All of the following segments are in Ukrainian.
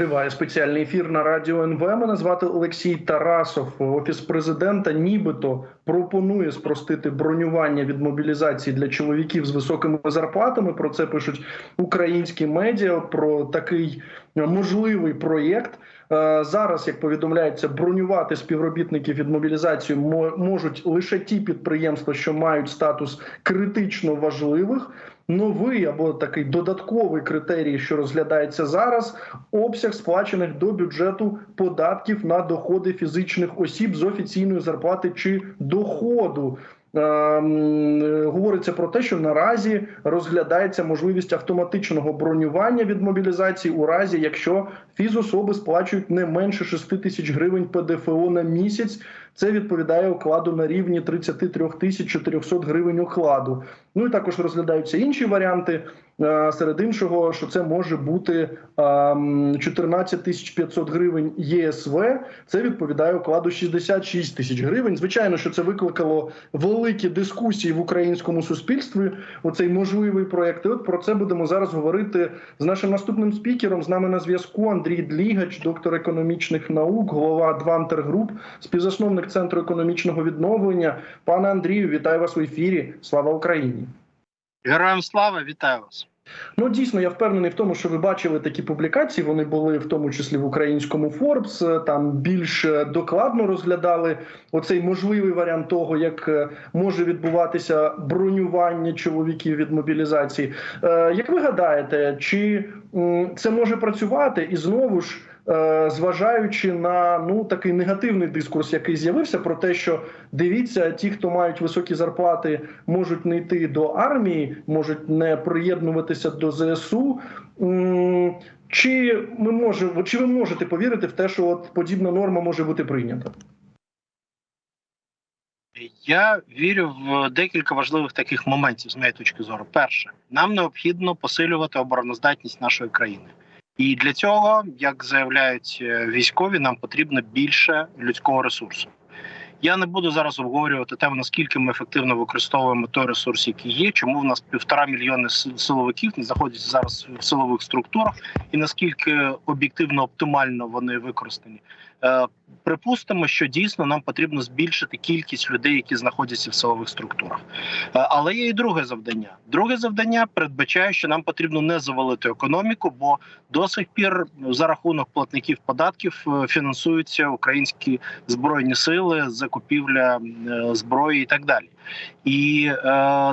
Триває спеціальний ефір на радіо НВ. Мене звати Олексій Тарасов. Офіс президента нібито пропонує спростити бронювання від мобілізації для чоловіків з високими зарплатами. Про це пишуть українські медіа. Про такий можливий проєкт. Е, Зараз, як повідомляється, бронювати співробітників від мобілізації можуть лише ті підприємства, що мають статус критично важливих. Новий або такий додатковий критерій, що розглядається зараз, обсяг сплачених до бюджету податків на доходи фізичних осіб з офіційної зарплати чи доходу. Ем, говориться про те, що наразі розглядається можливість автоматичного бронювання від мобілізації у разі, якщо фізособи сплачують не менше 6 тисяч гривень ПДФО на місяць. Це відповідає окладу на рівні 33 тисяч 400 гривень окладу. Ну і також розглядаються інші варіанти. Е, Серед іншого, що це може бути ем, 14 тисяч 500 гривень ЄСВ. Це відповідає окладу 66 тисяч гривень. Звичайно, що це викликало великі дискусії в українському суспільстві. Оцей можливий проект. І от про це будемо зараз говорити з нашим наступним спікером. З нами на зв'язку Андрій Длігач, доктор економічних наук, голова Адвантер Груп, співзасновник центру економічного відновлення. Пане Андрію, вітаю вас в ефірі. Слава Україні! Героям слава, вітаю вас. Ну дійсно, я впевнений в тому, що ви бачили такі публікації. Вони були в тому числі в українському Forbes, Там більш е, докладно розглядали оцей можливий варіант того, як е, може відбуватися бронювання чоловіків від мобілізації. Е, Як ви гадаєте, чи це може працювати і знову ж? Е, Зважаючи на ну такий негативний дискурс, який з'явився, про те, що дивіться, ті, хто мають високі зарплати, можуть не йти до армії, можуть не приєднуватися до ЗСУ. Чи ми можемо, чи ви можете повірити в те, що от подібна норма може бути прийнята? Я вірю в декілька важливих таких моментів з моєї точки зору. Перше, нам необхідно посилювати обороноздатність нашої країни. І для цього, як заявляють е, військові, нам потрібно більше людського ресурсу. Я не буду зараз обговорювати тему, наскільки ми ефективно використовуємо той ресурс, який є, чому в нас півтора мільйони силовиків не знаходяться зараз в силових структурах, і наскільки об'єктивно оптимально вони використані. Е, Припустимо, що дійсно нам потрібно збільшити кількість людей, які знаходяться в силових структурах. Е, Але є і друге завдання. Друге завдання передбачає, що нам потрібно не завалити економіку, бо до сих пір за рахунок платників податків е, фінансуються українські збройні сили, закупівля зброї і так далі. І е,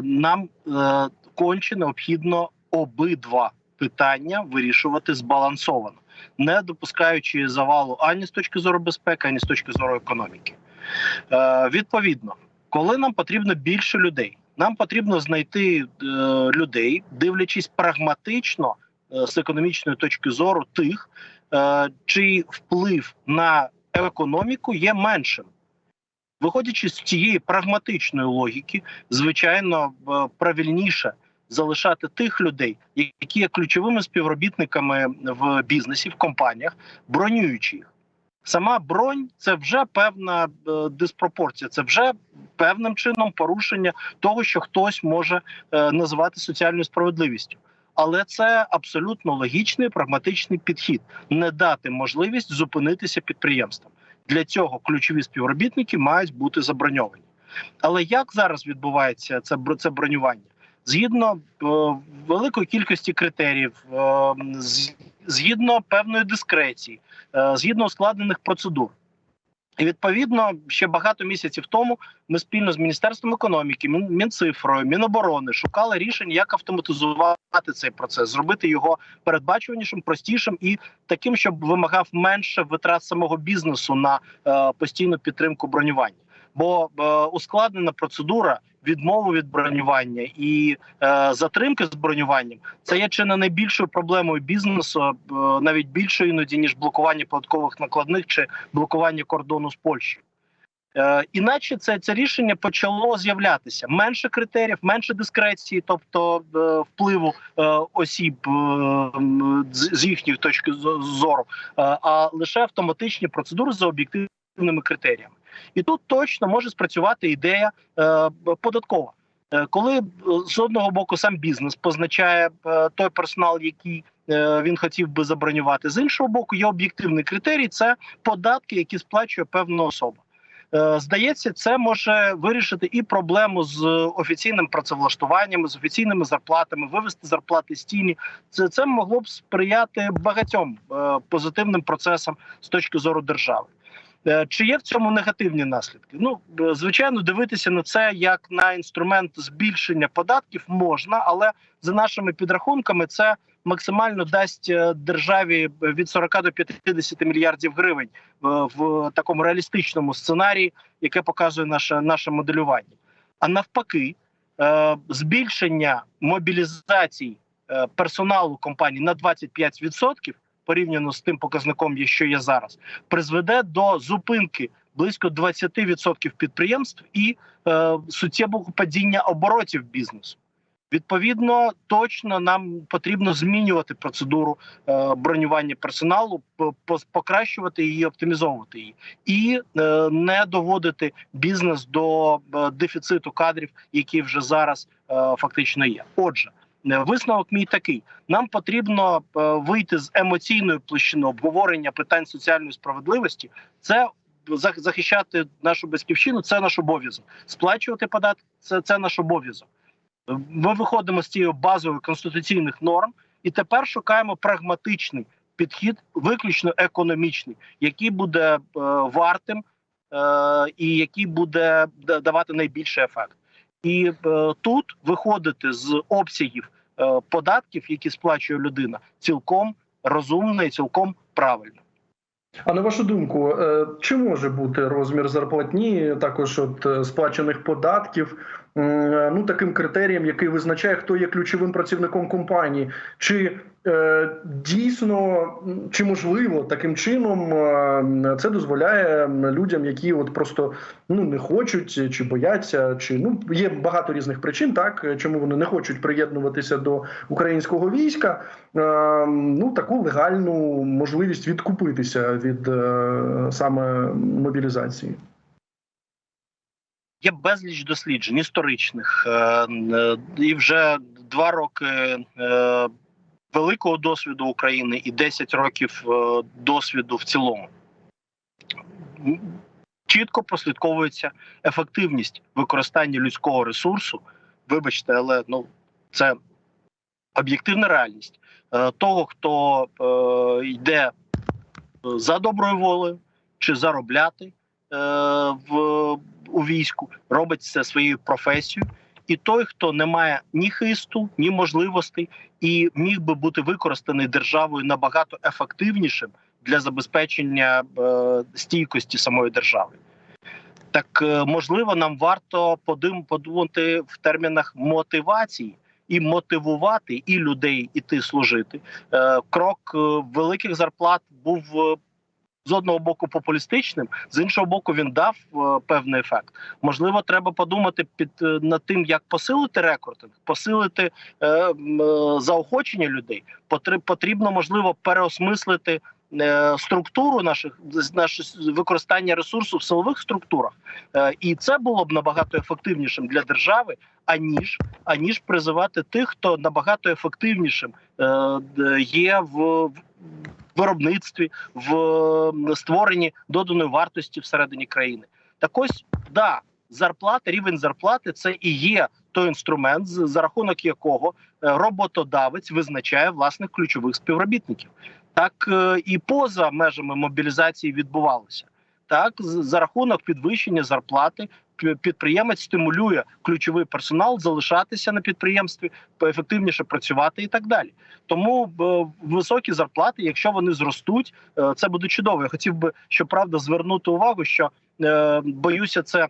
нам е, конче необхідно обидва питання вирішувати збалансовано, не допускаючи завалу ані з точки зору безпеки, ані з точки зору економіки. Е, відповідно, коли нам потрібно більше людей, нам потрібно знайти е, людей, дивлячись прагматично е, з економічної точки зору тих, е, чий вплив на економіку є меншим. Виходячи з цієї прагматичної логіки, звичайно, е, правильніше залишати тих людей, які є ключовими співробітниками в бізнесі, в компаніях, бронюючи їх. Сама бронь це вже певна е, диспропорція, це вже певним чином порушення того, що хтось може е, називати соціальною справедливістю. Але це абсолютно логічний прагматичний підхід не дати можливість зупинитися підприємствам. Для цього ключові співробітники мають бути заброньовані. Але як зараз відбувається це це бронювання? Згідно е, великої кількості критеріїв, е, згідно певної дискреції, е, згідно ускладнених процедур. І відповідно ще багато місяців тому ми спільно з міністерством економіки, Мін- Мінцифрою, Міноборони шукали рішень, як автоматизувати цей процес, зробити його передбачуванішим, простішим і таким, щоб вимагав менше витрат самого бізнесу на е, постійну підтримку бронювання. Бо е, ускладнена процедура відмови від бронювання і е, затримки з бронюванням це є чи не найбільшою проблемою бізнесу, е, навіть більшою іноді ніж блокування податкових накладних чи блокування кордону з Польщею. Іначе це, це рішення почало з'являтися менше критеріїв, менше дискреції, тобто впливу осіб з, їхньої точки зору, а лише автоматичні процедури за об'єктивними критеріями. І тут точно може спрацювати ідея е, податкова. Е, Коли е, з одного боку сам бізнес позначає той персонал, який він хотів би забронювати. З іншого боку, є об'єктивний критерій це податки, які сплачує певна особа. Здається, це може вирішити і проблему з офіційним працевлаштуванням, з офіційними зарплатами, вивести зарплати з тіні. Це, це могло б сприяти багатьом позитивним процесам з точки зору держави. Е, Чи є в цьому негативні наслідки? Ну е, звичайно, дивитися на це як на інструмент збільшення податків можна, але за нашими підрахунками це максимально дасть е, державі від 40 до 50 мільярдів гривень в, такому реалістичному сценарії, яке показує наше, наше моделювання. А навпаки, збільшення мобілізацій е, персоналу компанії на 25% порівняно з тим показником, що є зараз, призведе до зупинки близько 20% підприємств і е, суттєвого падіння оборотів бізнесу. Відповідно, точно нам потрібно змінювати процедуру е, бронювання персоналу, по- по- покращувати її, оптимізовувати її, і е, не доводити бізнес до е, дефіциту кадрів, які вже зараз фактично є. Отже, висновок мій такий: нам потрібно е, вийти з емоційної площини обговорення питань соціальної справедливості. Це захищати нашу батьківщину. Це наш обов'язок. Сплачувати податки це, це наш обов'язок. Ми виходимо з цієї базової конституційних норм, і тепер шукаємо прагматичний підхід, виключно економічний, який буде е, вартим е, і який буде давати найбільший ефект. І е, тут виходити з обсягів е, податків, які сплачує людина, цілком розумно і цілком правильно. А на вашу думку, е, чи може бути розмір зарплатні, також от сплачених податків, ну таким критерієм, який визначає, хто є ключовим працівником компанії? Чи е, дійсно чи можливо таким чином е, це дозволяє людям, які от просто ну не хочуть чи бояться, чи ну є багато різних причин, так чому вони не хочуть приєднуватися до українського війська? е, ну таку легальну можливість відкупитися від е, саме мобілізації. Є безліч досліджень історичних, е, е, і вже два роки е, великого досвіду України і 10 років досвіду в цілому. Чітко прослідковується ефективність використання людського ресурсу. Вибачте, але ну це об'єктивна реальність того, хто йде за доброю волею чи заробляти в у війську, робить це своєю професією, і той, хто не має ні хисту, ні можливостей, і міг би бути використаний державою набагато ефективнішим для забезпечення е, стійкості самої держави. Так е, можливо, нам варто подумати в термінах мотивації і мотивувати і людей іти служити. Е, крок е, великих зарплат був з одного боку популістичним, з іншого боку, він дав е, певний ефект. Можливо, треба подумати під е, над тим, як посилити рекрутинг, посилити е, е, заохочення людей. Потр- потрібно можливо переосмислити. е, Структуру наших наше використання ресурсу в силових структурах, і це було б набагато ефективнішим для держави, аніж аніж призивати тих, хто набагато ефективнішим є в виробництві, в створенні доданої вартості всередині країни. Так ось да, зарплата, рівень зарплати це і є той інструмент, за рахунок якого е, роботодавець визначає власних ключових співробітників. Так е, і поза межами мобілізації відбувалося. Так, за рахунок підвищення зарплати підприємець стимулює ключовий персонал залишатися на підприємстві, ефективніше працювати і так далі. Тому е, високі зарплати, якщо вони зростуть, е, це буде чудово. Я хотів би щоправда звернути увагу, що е, боюся, це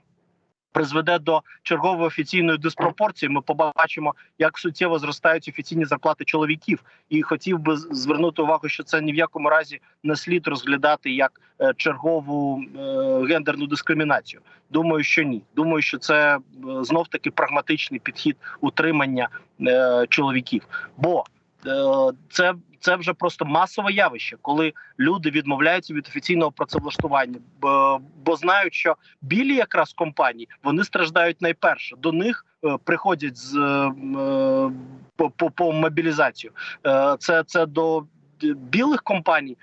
призведе до чергової офіційної диспропорції. Ми побачимо, як суттєво зростають офіційні зарплати чоловіків. І хотів би звернути увагу, що це ні в якому разі не слід розглядати як е, чергову е, гендерну дискримінацію. Думаю, що ні. Думаю, що це е, знов таки прагматичний підхід утримання чоловіків. Бо це, це вже просто масове явище, коли люди відмовляються від офіційного працевлаштування, бо, бо знають, що білі якраз компанії вони страждають найперше. До них е, приходять з е, е, по, по, по мобілізацію. Е, це, це до білих компаній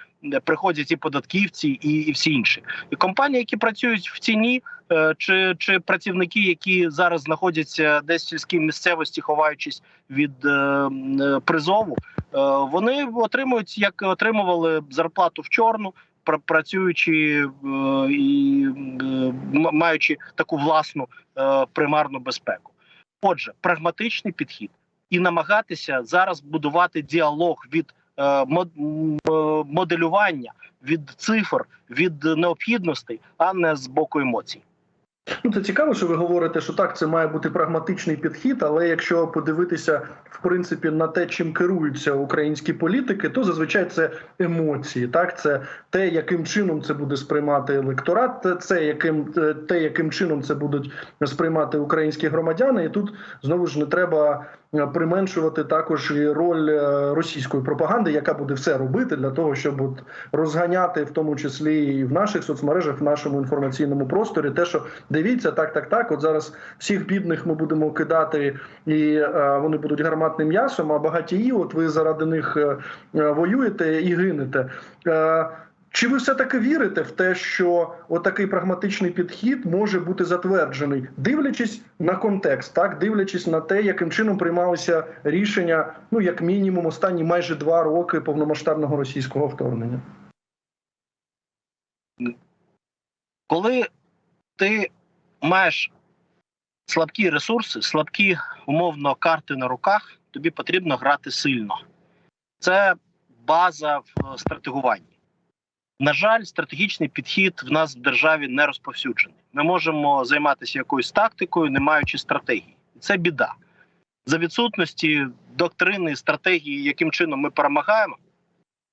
приходять і податківці, і, і всі інші. І компанії, які працюють в ціні, е, чи, чи працівники, які зараз знаходяться десь в сільській місцевості, ховаючись від е, е, призову, е, вони отримують як отримували зарплату в чорну. пра- Працюючи е, і е, маючи таку власну е, примарну безпеку, отже, прагматичний підхід і намагатися зараз будувати діалог від е, е, моделювання, від цифр, від необхідностей, а не з боку емоцій. Ну, це цікаво, що ви говорите, що так, це має бути прагматичний підхід. Але якщо подивитися в принципі на те, чим керуються українські політики, то зазвичай це емоції. Так, це те, яким чином це буде сприймати електорат, це яким е, те, яким чином це будуть сприймати українські громадяни. І тут знову ж не треба е, применшувати також і роль е, російської пропаганди, яка буде все робити для того, щоб от розганяти, в тому числі і в наших соцмережах, в нашому інформаційному просторі, те, що дивіться, так, так, так. От зараз всіх бідних ми будемо кидати, і е, вони будуть гарматним м'ясом. А багатії, от ви заради них е, е, воюєте і гинете. Е, чи ви все таки вірите в те, що отакий прагматичний підхід може бути затверджений, дивлячись на контекст, так дивлячись на те, яким чином приймалися рішення, ну як мінімум, останні майже два роки повномасштабного російського вторгнення? коли ти маєш слабкі ресурси, слабкі умовно карти на руках, тобі потрібно грати сильно. Це база в стратегуванні. На жаль, стратегічний підхід в нас в державі не розповсюджений. Ми можемо займатися якоюсь тактикою, не маючи стратегії. Це біда. За відсутності доктрини стратегії, яким чином ми перемагаємо,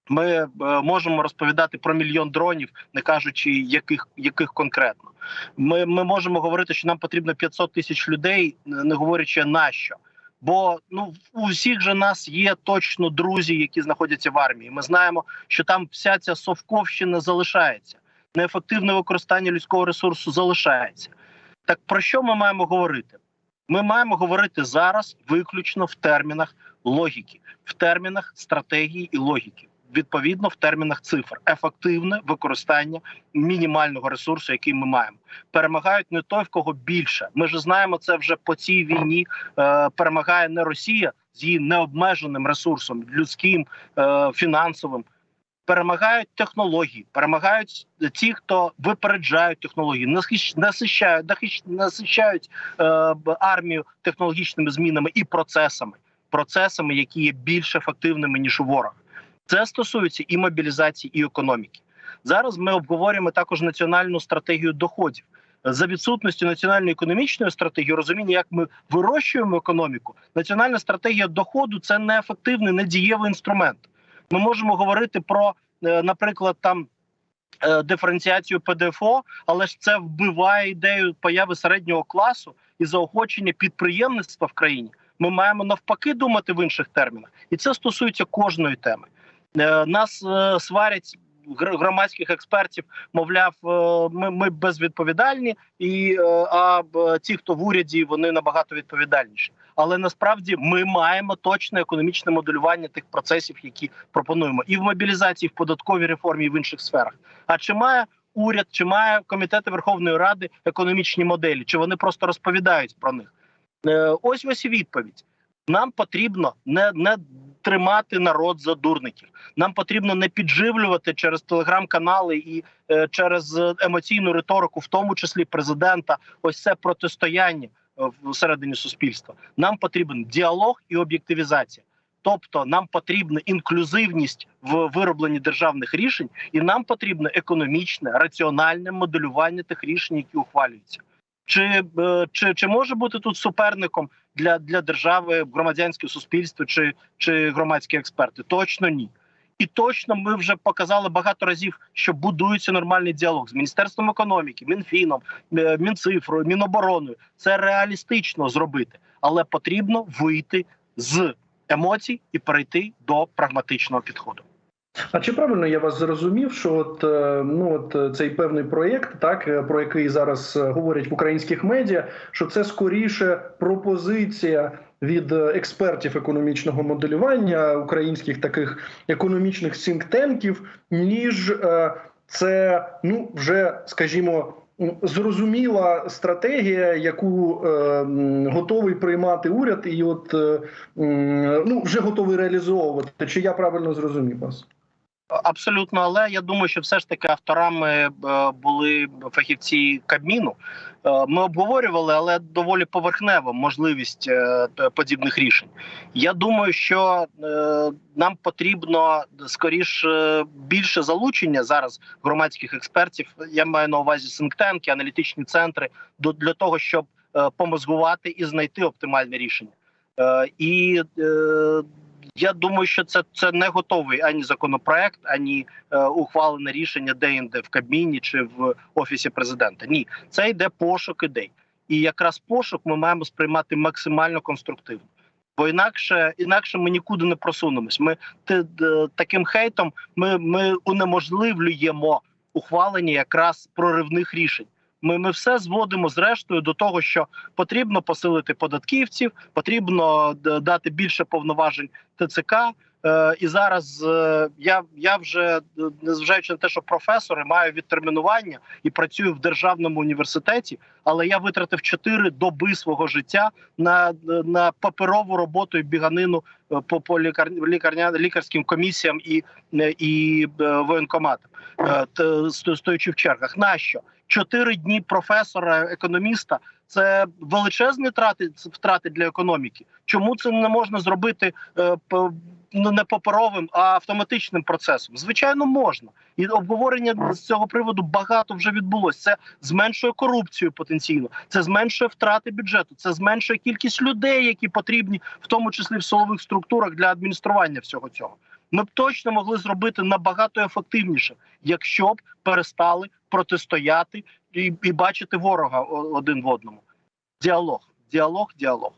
ми е, можемо розповідати про мільйон дронів, не кажучи, яких, яких конкретно. Ми, ми можемо говорити, що нам потрібно 500 тисяч людей, не говорячи на що. Бо ну у всіх же нас є точно друзі, які знаходяться в армії. Ми знаємо, що там вся ця совковщина залишається. Неефективне використання людського ресурсу залишається. Так про що ми маємо говорити? Ми маємо говорити зараз виключно в термінах логіки, в термінах стратегії і логіки. Відповідно, в термінах цифр, ефективне використання мінімального ресурсу, який ми маємо. Перемагають не той, в кого більше. Ми ж знаємо це вже по цій війні. Е, перемагає не Росія з її необмеженим ресурсом, людським, е, фінансовим. Перемагають технології, перемагають ті, хто випереджають технології, насищ- насищають, насищають е, армію технологічними змінами і процесами, процесами, які є більш ефективними ніж у ворога. Це стосується і мобілізації, і економіки. Зараз ми обговорюємо також національну стратегію доходів. За відсутністю національної економічної стратегії, розуміння, як ми вирощуємо економіку, національна стратегія доходу це неефективний, недієвий інструмент. Ми можемо говорити про, е, наприклад, там е, диференціацію ПДФО, але ж це вбиває ідею появи середнього класу і заохочення підприємництва в країні. Ми маємо навпаки думати в інших термінах, і це стосується кожної теми. Е, Нас е, сварять гр- громадських експертів. Мовляв, е, ми, ми безвідповідальні, і а ті, хто в уряді, вони набагато відповідальніші. Але насправді ми маємо точне економічне моделювання тих процесів, які пропонуємо, і в мобілізації, і в податковій реформі, і в інших сферах. А чи має уряд, чи має комітети Верховної Ради економічні моделі? Чи вони просто розповідають про них? Ось ось і відповідь. Нам потрібно не, не тримати народ за дурників. Нам потрібно не підживлювати через телеграм-канали і е, через емоційну риторику, в тому числі президента, ось це протистояння е, всередині суспільства. Нам потрібен діалог і об'єктивізація. Тобто нам потрібна інклюзивність в виробленні державних рішень, і нам потрібне економічне раціональне моделювання тих рішень, які ухвалюються. Чи, е, чи, чи може бути тут суперником для, для держави громадянське суспільство чи, чи громадські експерти? Точно ні. І точно ми вже показали багато разів, що будується нормальний діалог з міністерством економіки, мінфіном, е, мінцифрою, мінобороною. Це реалістично зробити, але потрібно вийти з емоцій і перейти до прагматичного підходу. А чи правильно я вас зрозумів, що от е, ну от е, цей певний проєкт, так е, про який зараз говорять в українських медіа, що це скоріше пропозиція від експертів економічного моделювання українських таких економічних сінктенків, ніж це ну вже скажімо. Зрозуміла стратегія, яку е, готовий приймати уряд, і от е, ну вже готовий реалізовувати. Чи я правильно зрозумів вас? Абсолютно, але я думаю, що все ж таки авторами е, були фахівці Кабміну. Е, Ми обговорювали, але доволі поверхнево можливість е, подібних рішень. Я думаю, що нам потрібно скоріше більше залучення зараз громадських експертів. Я маю на увазі синктенки, аналітичні центри для того, щоб помозгувати і знайти оптимальне рішення. І я думаю, що це, це не готовий ані законопроект, ані е, ухвалене рішення де-інде в Кабміні чи в офісі президента. Ні, це йде пошук ідей, і якраз пошук ми маємо сприймати максимально конструктивно. Бо інакше, інакше ми нікуди не просунемось. Ми ти, таким хейтом ми, ми унеможливлюємо ухвалення якраз проривних рішень. Ми, ми все зводимо зрештою до того, що потрібно посилити податківців, потрібно дати більше повноважень ТЦК. Е, і зараз е, я, я вже е, незважаючи на те, що професори маю відтермінування і працюю в державному університеті, але я витратив 4 доби свого життя на, на паперову роботу і біганину е, по, по лікар, лікарня, лікарським комісіям і, е, і воєнкоматам, е, т- сто- стоячи в чергах. Нащо? Чотири дні професора, економіста це величезні втрати, втрати для економіки. Чому це не можна зробити е, ну, не паперовим, а автоматичним процесом? Звичайно, можна. І обговорення з цього приводу багато вже відбулося. Це зменшує корупцію потенційно, це зменшує втрати бюджету, це зменшує кількість людей, які потрібні, в тому числі в силових структурах для адміністрування всього цього. Ми б точно могли зробити набагато ефективніше, якщо б перестали протистояти і, і бачити ворога один в одному. Діалог, діалог, діалог.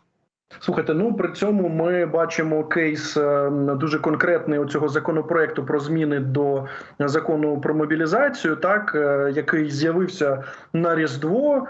Слухайте, ну при цьому ми бачимо кейс е, дуже конкретний у цього законопроекту про зміни до закону про мобілізацію, так е, який з'явився на різдво.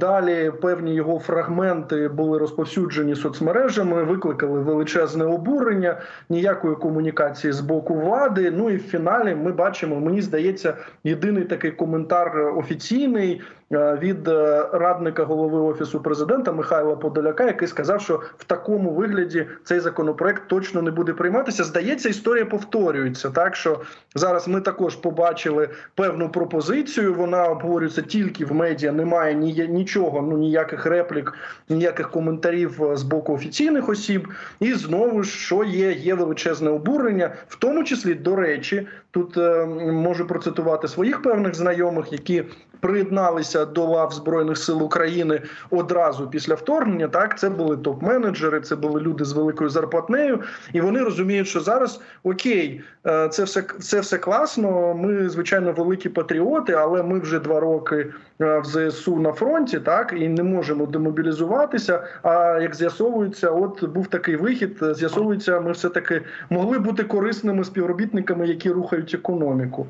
Далі певні його фрагменти були розповсюджені соцмережами, викликали величезне обурення, ніякої комунікації з боку влади. Ну і в фіналі ми бачимо, мені здається, єдиний такий коментар офіційний від е, радника голови офісу президента Михайла Подоляка, який сказав, що в такому вигляді цей законопроект точно не буде прийматися. Здається, історія повторюється. Так що зараз ми також побачили певну пропозицію. Вона обговорюється тільки в медіа. Немає ні нічого, ну ніяких реплік, ніяких коментарів е, з боку офіційних осіб. І знову що є, є величезне обурення, в тому числі до речі, тут е, можу процитувати своїх певних знайомих, які приєдналися до лав збройних сил України одразу після вторгнення. Так, це були топ-менеджери, це були люди з великою зарплатнею, і вони розуміють, що зараз окей, е, це все це все класно. Ми звичайно великі патріоти, але ми вже два роки в ЗСУ на фронті, так і не можемо демобілізуватися. А як з'ясовується, от був такий вихід. е, З'ясовується, ми все таки могли бути корисними співробітниками, які рухають економіку.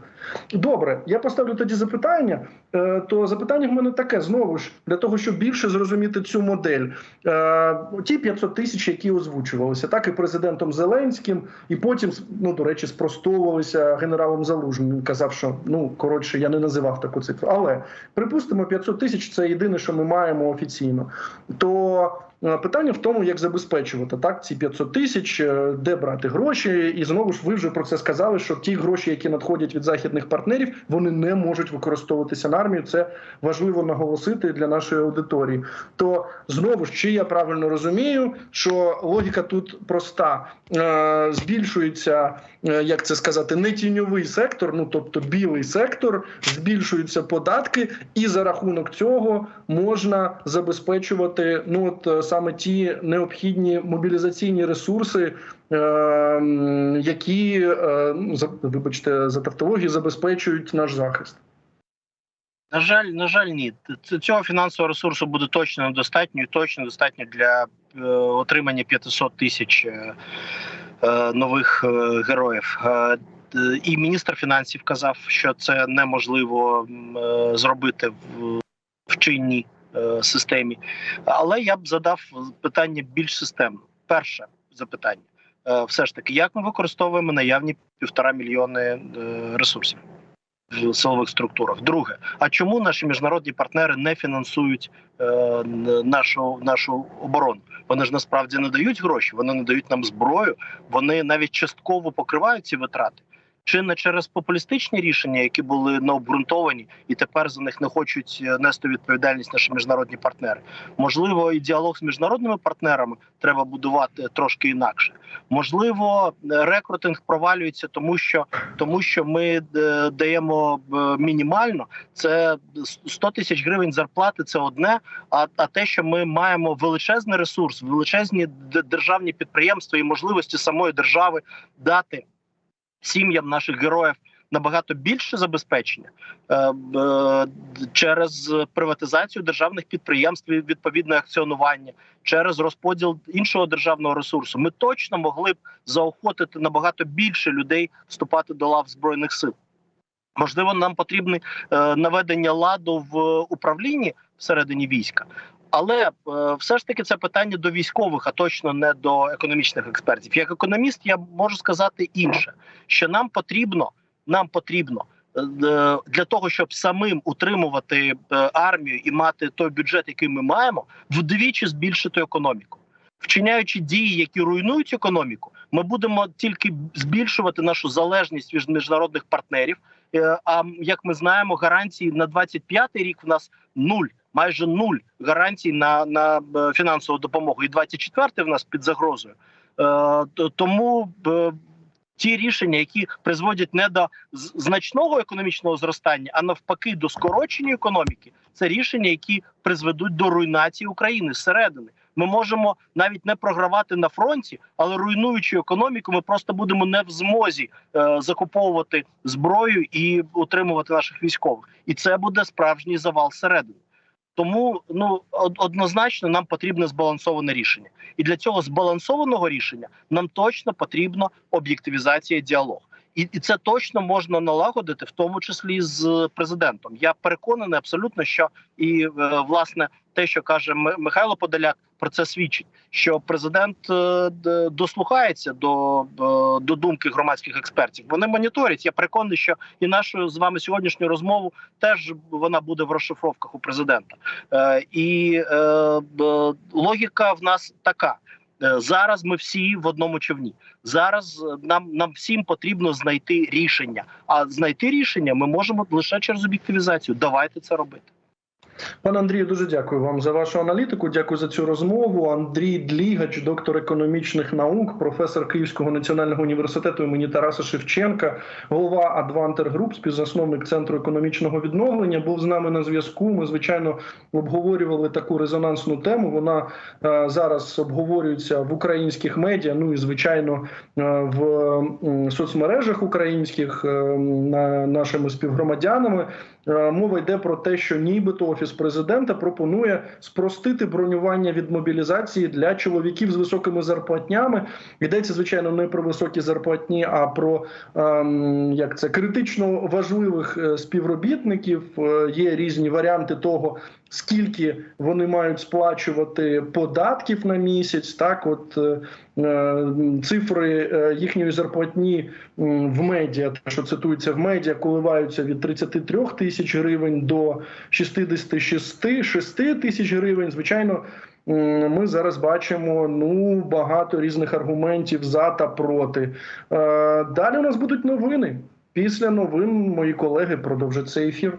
Добре, я поставлю тоді запитання. Е, То запитання в мене таке знову ж для того, щоб більше зрозуміти цю модель. Е, Ті 500 тисяч, які озвучувалися, так і президентом Зеленським, і потім ну до речі, спростовувалися генералом Залужним. Він казав, що ну коротше, я не називав таку цифру. Але припустимо, 500 тисяч це єдине, що ми маємо офіційно. То питання в тому, як забезпечувати так ці 500 тисяч, е, де брати гроші, і знову ж ви вже про це сказали, що ті гроші, які надходять від західних партнерів, вони не можуть використовуватися на армію. Це важливо наголосити для нашої аудиторії. То знову ж чи я правильно розумію, що логіка тут проста: Е, збільшується, е, як це сказати, не тіньовий сектор, ну тобто білий сектор, збільшуються податки, і за рахунок цього можна забезпечувати ну от е, саме ті необхідні мобілізаційні ресурси. е, Які е, ну, вибачте за тавтологію забезпечують наш захист. На жаль, на жаль, ні. Цього фінансового ресурсу буде точно недостатньо точно достатньо для е, отримання 500 тисяч нових героїв. І міністр фінансів казав, що це неможливо зробити в, в чинній е, системі. Але я б задав питання більш системно. Перше запитання: Е, все ж таки, як ми використовуємо наявні півтора мільйони е, ресурсів в силових структурах? Друге, а чому наші міжнародні партнери не фінансують е, нашу, нашу оборону? Вони ж насправді не дають гроші, вони не дають нам зброю, вони навіть частково покривають ці витрати. Чи не через популістичні рішення, які були необґрунтовані, і тепер за них не хочуть е, нести відповідальність наші міжнародні партнери? Можливо, і діалог з міжнародними партнерами треба будувати трошки інакше. Можливо, е, рекрутинг провалюється, тому що тому що ми е, даємо мінімально. Це 100 тисяч гривень зарплати. Це одне. А, а те, що ми маємо величезний ресурс, величезні державні підприємства і можливості самої держави дати сім'ям наших героїв набагато більше забезпечення е, е, через приватизацію державних підприємств і відповідне акціонування, через розподіл іншого державного ресурсу. Ми точно могли б заохотити набагато більше людей вступати до лав збройних сил. Можливо, нам потрібне е, наведення ладу в управлінні всередині війська. Але е, все ж таки це питання до військових, а точно не до економічних експертів. Як економіст, я можу сказати інше, що нам потрібно, нам потрібно е, е, для того, щоб самим утримувати армію і мати той бюджет, який ми маємо, вдвічі збільшити економіку. Вчиняючи дії, які руйнують економіку, ми будемо тільки збільшувати нашу залежність від міжнародних партнерів. Е, А як ми знаємо, гарантії на 25-й рік в нас нуль, майже нуль гарантій на, на е, фінансову допомогу. І 24-й в нас під загрозою. Е, то- Тому е, ті рішення, які призводять не до значного економічного зростання, а навпаки, до скорочення економіки, це рішення, які призведуть до руйнації України зсередини. Ми можемо навіть не програвати на фронті, але руйнуючи економіку, ми просто будемо не в змозі е, закуповувати зброю і утримувати наших військових, і це буде справжній завал зсередини. Тому ну однозначно нам потрібне збалансоване рішення, і для цього збалансованого рішення нам точно потрібна об'єктивізація і діалог. І, і це точно можна налагодити, в тому числі з президентом. Я переконаний абсолютно, що і е, власне те, що каже Михайло Подоляк, про це свідчить, що президент е, дослухається до, е, до думки громадських експертів. Вони моніторять. Я переконаний, що і нашу з вами сьогоднішню розмову теж вона буде в розшифровках у президента. Е, і логіка в нас така. Зараз ми всі в одному човні. Зараз нам, нам всім потрібно знайти рішення. А знайти рішення ми можемо лише через об'єктивізацію. Давайте це робити. Пане Андрію, дуже дякую вам за вашу аналітику. Дякую за цю розмову. Андрій Длігач, доктор економічних наук, професор Київського національного університету імені Тараса Шевченка, голова Адвантер Груп, співзасновник центру економічного відновлення, був з нами на зв'язку. Ми звичайно обговорювали таку резонансну тему. Вона е, зараз обговорюється в українських медіа. Ну і звичайно е, в соцмережах українських е, на нашими співгромадянами. Е, Мова йде про те, що нібито офіс президента пропонує спростити бронювання від мобілізації для чоловіків з високими зарплатнями. Йдеться звичайно не про високі зарплатні, а про ем, як це критично важливих е, співробітників. Е, Є різні варіанти того, скільки вони мають сплачувати податків на місяць. Так, от е, е, цифри е, їхньої зарплатні в медіа, те, що цитується в медіа, коливаються від 33 тисяч гривень до 66 6 тисяч гривень. Звичайно, ми зараз бачимо ну багато різних аргументів за та проти. Далі у нас будуть новини. Після новин мої колеги продовжать цей ефір.